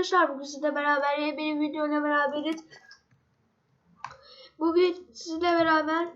arkadaşlar bugün sizinle beraber yeni bir videoyla beraberiz. Bugün sizinle beraber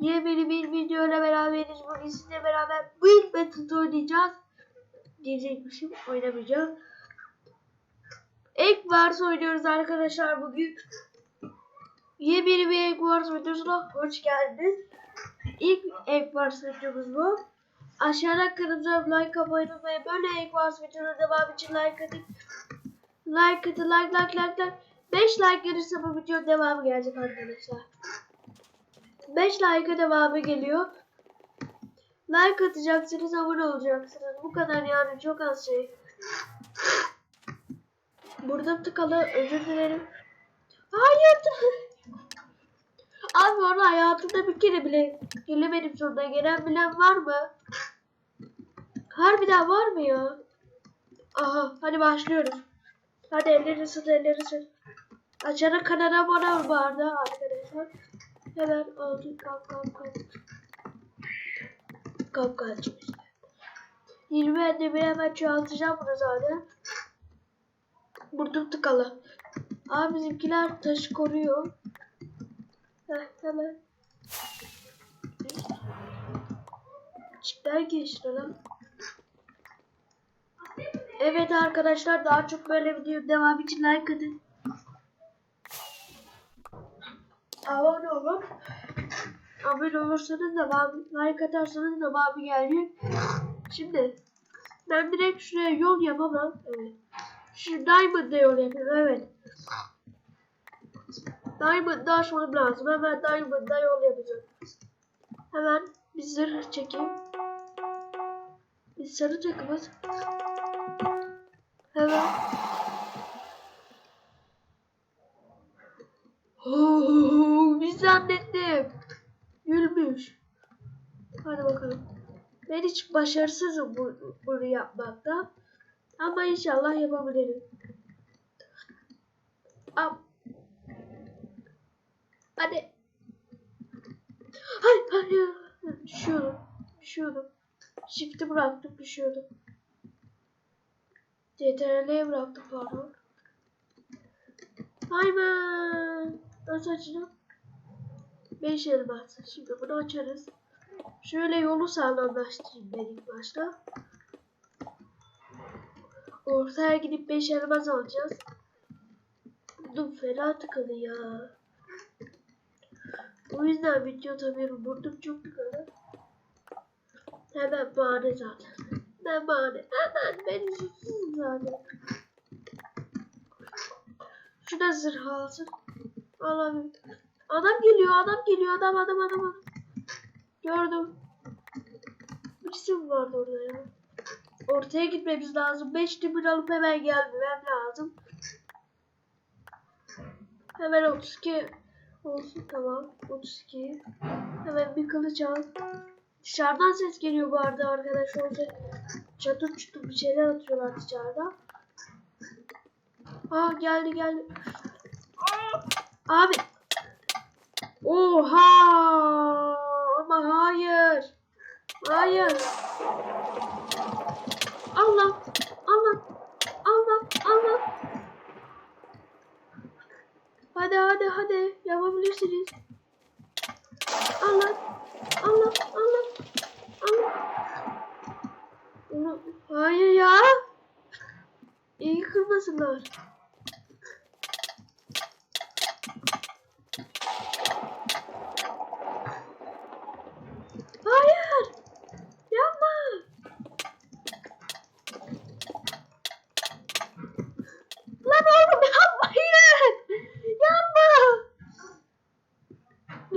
yeni bir videoyla beraberiz. Bugün sizinle beraber Build Battle oynayacağız. Diyecekmişim oynamayacağım. Egg Wars oynuyoruz arkadaşlar bugün. Yeni bir Egg Wars videosuna hoş geldiniz. İlk Egg Wars videomuz bu. Aşağıda kanalımıza like atmayı unutmayın. Böyle Egg Wars videoları devam için like atın. Like atın, like, like, like, like. 5 like gelirse bu video devamı gelecek arkadaşlar. 5 like'a devamı geliyor. Like atacaksınız, abone olacaksınız. Bu kadar yani çok az şey. Burada tıkalı özür dilerim. Hayır. Abi onu hayatımda bir kere bile gelemedim sonuna gelen bilen var mı? Harbiden var mı ya? Aha hadi başlıyoruz. Hadi elleri ısıt elleri ısıt. Açana kanala bu arada arkadaşlar. Hemen oldu kalk kalk kalk. Kalk kalk işte. 20 elde bir hemen çoğaltacağım bunu zaten. Burada tıkalı. Abi bizimkiler taşı koruyor. Heh, hemen. Çipler geçti lan. Evet arkadaşlar daha çok böyle video devam için like atın. Abone olun. Abone olursanız da like atarsanız da abi gelecek. Şimdi ben direkt şuraya yol yapamam. Evet. Şu Diamond'da yol yapıyorum. Evet. Diamond'da açmam lazım. Hemen Diamond'da yol yapacağım. Hemen bir zırh çekeyim. Bir sarı takımız. Oh, bir zannettim. Gülmüş. Hadi bakalım. Ben hiç başarısızım bu, bunu yapmakta. Ama inşallah yapabilirim. Am. Hadi. Hayır, hayır. Düşüyordum. Düşüyordum. Shift'i bıraktım, düşüyordum. CTRL'ye bıraktım pardon. Hayman. Nasıl açacağım? 5 elmas. Şimdi bunu açarız. Şöyle yolu sağlamlaştırayım ben ilk başta. Ortaya gidip 5 elmas alacağız. Burnum fena tıkalı ya. O yüzden video tabii burnum çok tıkalı. Hemen bahane zaten. Ne bahane? Hemen beni suçsuz zaten. Şurada zırh alsın. Alamıyorum. Adam geliyor, adam geliyor, adam, adam, adam. Gördüm. Bir isim vardı orada ya. Ortaya gitmemiz lazım. 5 timur alıp hemen gelmem lazım. Hemen 32 olsun tamam. 32. Hemen bir kılıç al. Dışarıdan ses geliyor bu arada arkadaşlar. Çatır çutur bir şeyler atıyorlar dışarıda. Aa geldi geldi. Abi. Oha! Ama hayır. Hayır. Allah. Allah. Allah. Allah. Hadi hadi hadi. Yapabilirsiniz. Allah. Allah. Allah. Onu- Hayır ya. İyi kırmasınlar. Hayır. Yapma. Lan oğlum yapmayın. Yapma.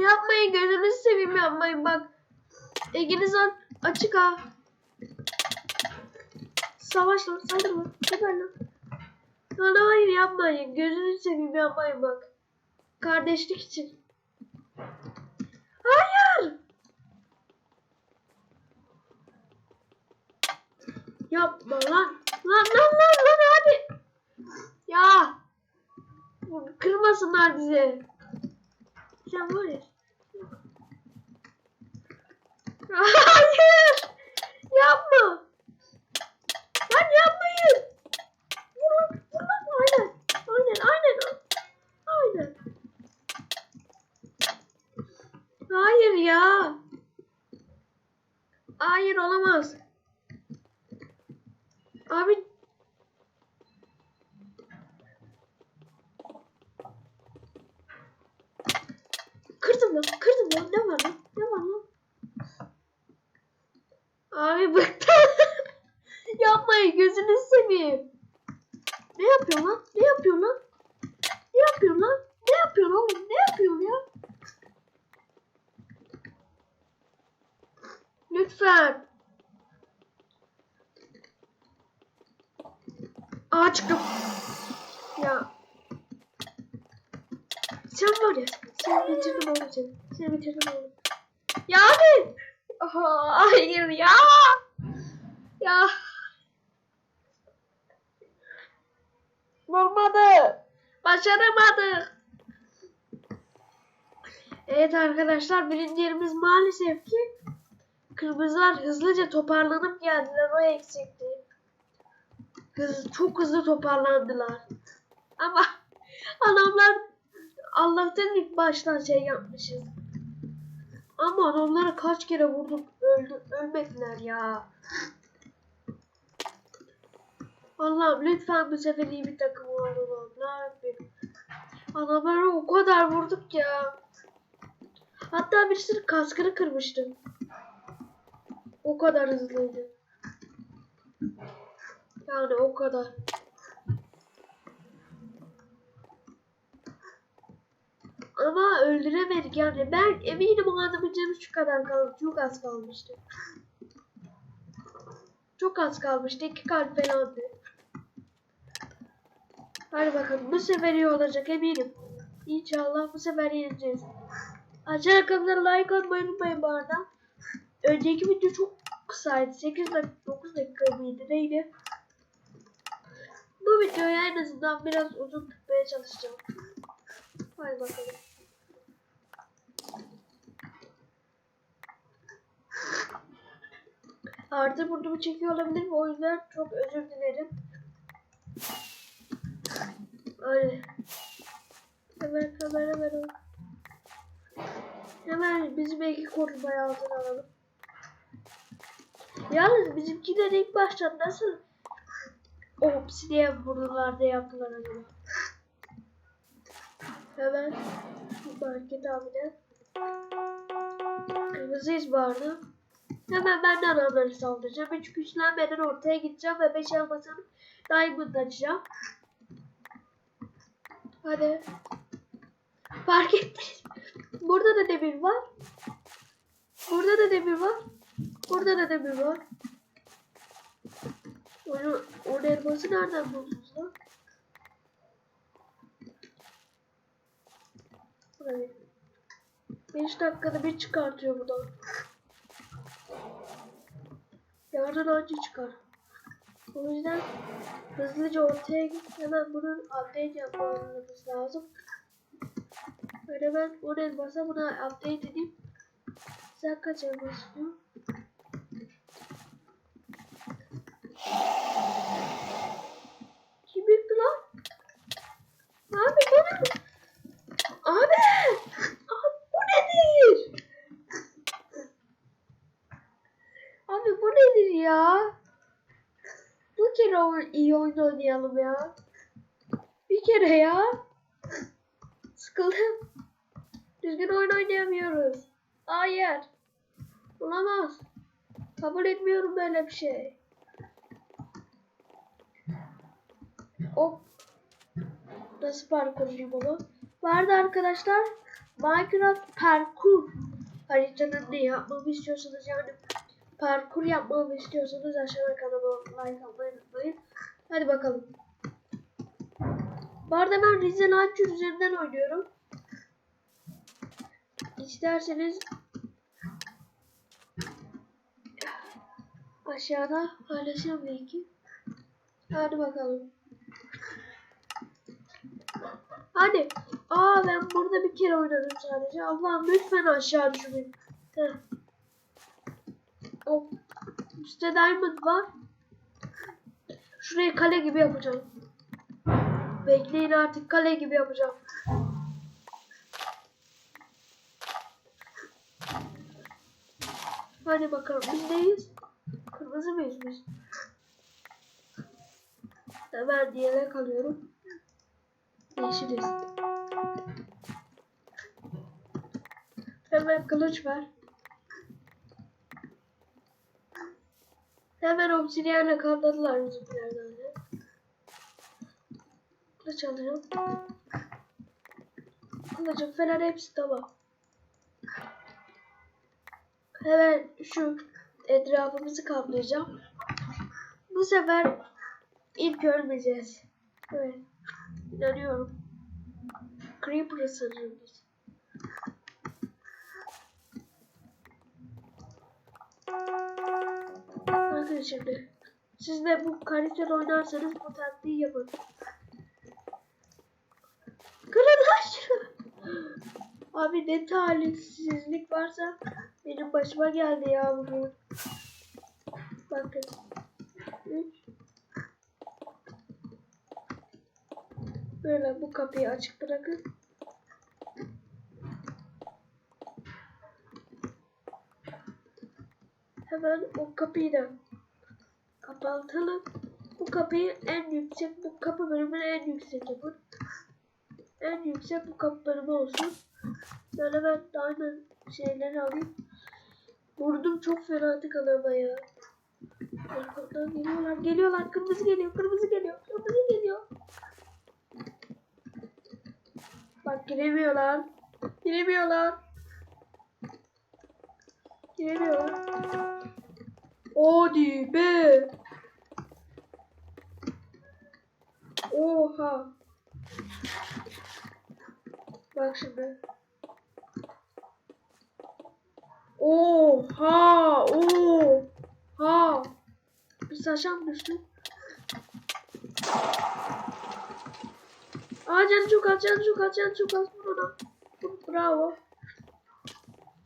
Yapmayın gözünüzü seveyim yapmayın bak. Egeniz a- açık ha. Savaş lan saldırma. Geber lan. Lan hayır yapmayın. Gözünüzü seveyim yapmayın bak. Kardeşlik için. Hayır. Yapma lan. Lan lan lan lan hadi. Ya. Kırmasınlar bizi. Sen var ya. Hayır. Yapma. Lan yapmayın. Vur lan, vur lan. ya. Hayır olamaz. Abi Kırdım lan, kırdım lan. Ne var lan? Ne var lan? Abi bıktım. Yapmayın gözünü seveyim. Ne yapıyor lan? Ne yapıyor lan? Ne yapıyor lan? Ne yapıyor oğlum? Ne yapıyor ya? Lütfen. Aa çıktım. Ya. Sen var ya. Sen bitirdin oğlum seni. Seni bitirdim oğlum. Ya abi. Aha, hayır ya. Ya. Olmadı. Başaramadık. Evet arkadaşlar birinci yerimiz maalesef ki kırmızılar hızlıca toparlanıp geldiler o eksikti. Hız, çok hızlı toparlandılar. Ama adamlar Allah'tan ilk baştan şey yapmışız. Ama onlara kaç kere vurduk öldü, ölmediler ya. Allah'ım lütfen bu sefer iyi bir takım olalım. Yapayım? Adamlara o kadar vurduk ya. Hatta birisinin kaskını kırmıştım. O kadar hızlıydı. Yani o kadar. Ama öldüremedik yani. Ben eminim o adamın canı şu kadar kaldı. Çok az kalmıştı. Çok az kalmıştı. İki kalp falandı. Hadi bakalım. Bu sefer iyi olacak eminim. İnşallah bu sefer yeneceğiz. Aşağı kanalına like atmayı unutmayın bu arada. Önceki video çok kısaydı. 8 dakika 9 dakika mıydı neydi? Bu videoyu en azından biraz uzun tutmaya çalışacağım. Hadi bakalım. Artı burnumu çekiyor olabilir o yüzden çok özür dilerim. Ay. Hemen kamera ver. Hemen bizim iki korumaya altına alalım. Yalnız bizimkiler ilk başta nasıl o obsidiyen burunlarda yaptılar acaba? Hemen market abiden. Kırmızıyız bu arada. Hemen ben de adamları saldıracağım. Hiç güçlenmeden ortaya gideceğim ve 5 elmasını diamond açacağım. Hadi. Fark ettiniz. Burada da demir var. Burada da demir var. Burada da demir var. Onu, o elması nereden buldunuz lan? Buraya. 5 dakikada bir çıkartıyor bu da. Yarın önce çıkar. O yüzden hızlıca ortaya git. Hemen bunun update yapmamız lazım. Böyle ben o elmasa buna update edeyim. Sen kaç elmas istiyorsun? Kim yıktı lan? Abi bu ne? Abi! Abi bu nedir? Abi bu nedir ya? Bu kere o- iyi oyun oynayalım ya. Bir kere ya. Sıkıldım. Düzgün oyun oynayamıyoruz. Hayır. Olamaz. Kabul etmiyorum böyle bir şey. O nasıl parkurcuyum onu? Vardı arkadaşlar. Minecraft parkur haritanın ne yapmamı istiyorsanız yani parkur yapmamı istiyorsanız aşağıda kanalıma like atmayı unutmayın. Hadi bakalım. Bu arada ben Rize Launcher üzerinden oynuyorum. İsterseniz aşağıda paylaşacağım linki. Hadi bakalım. Hadi. Aa ben burada bir kere oynadım sadece. Allah'ım lütfen aşağı düşürün. Heh. O üstte diamond var. Şurayı kale gibi yapacağım. Bekleyin artık kale gibi yapacağım. Hadi bakalım biz neyiz? Kırmızı mıyız biz? Hemen diğerine kalıyorum. Yeşiliz. Hemen kılıç ver. Hemen obsidiyenle kapladılar bizimkilerden de. Kılıç alacağım. Kılıcım falan hepsi tamam. Hemen şu etrafımızı kaplayacağım. Bu sefer ilk ölmeyeceğiz. Evet. İnanıyorum. Creeper ısırır biz. Bakın şimdi. Siz de bu kariyer oynarsanız bu taktiği yapın. Kırın. Abi ne talihsizlik varsa benim başıma geldi ya bugün. Bakın. Böyle bu kapıyı açık bırakın. Hemen o kapıyı da kapatalım. Bu kapıyı en yüksek, bu kapı bölümünü en yüksek yapın. En yüksek bu kapı bölümü olsun. Böyle ben aynen şeyleri alayım. Vurdum çok fena tıkalı ya. Arkamdan geliyorlar, geliyorlar. Kırmızı geliyor, kırmızı geliyor, kırmızı geliyor. Bak giremiyorlar. Giremiyorlar. Giremiyorlar. Hadi be. Oha. Bak şimdi. Oha. Oha. Bir saçam düştü. Aa canı çok az, canı çok az, canı çok az. Vur, Bravo.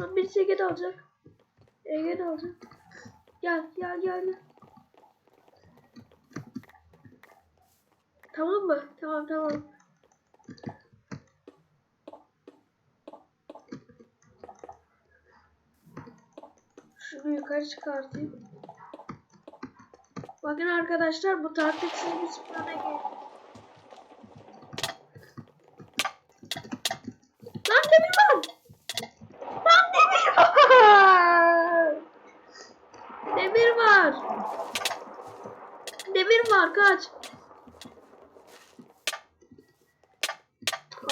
Lan birisi Ege de alacak. Ege de alacak. Gel, gel, gel. gel. Tamam mı? Tamam, tamam. Şunu yukarı çıkartayım. Bakın arkadaşlar bu taktiksiz bir sprana geldi. Lan demir var! Lan demir var! Demir var! Demir var kaç!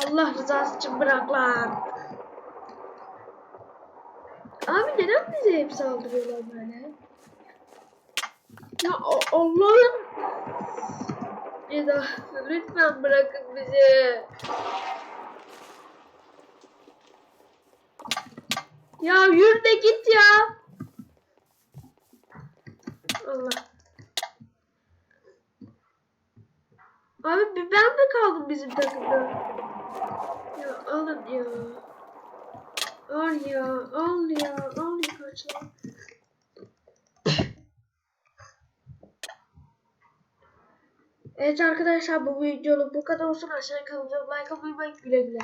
Allah rızası için bırak lan! Abi neden bize hep saldırıyorlar böyle? Ya Allah'ım! Bir lütfen bırakın bizi. Ya yürü de git ya. Allah. Abi ben mi kaldım bizim takımda? Ya alın ya. Al ya, al ya, al ya kaçlar. Evet arkadaşlar bu videoluk bu kadar olsun. Aşağıya kanalıma like atmayı unutmayın. Güle güle.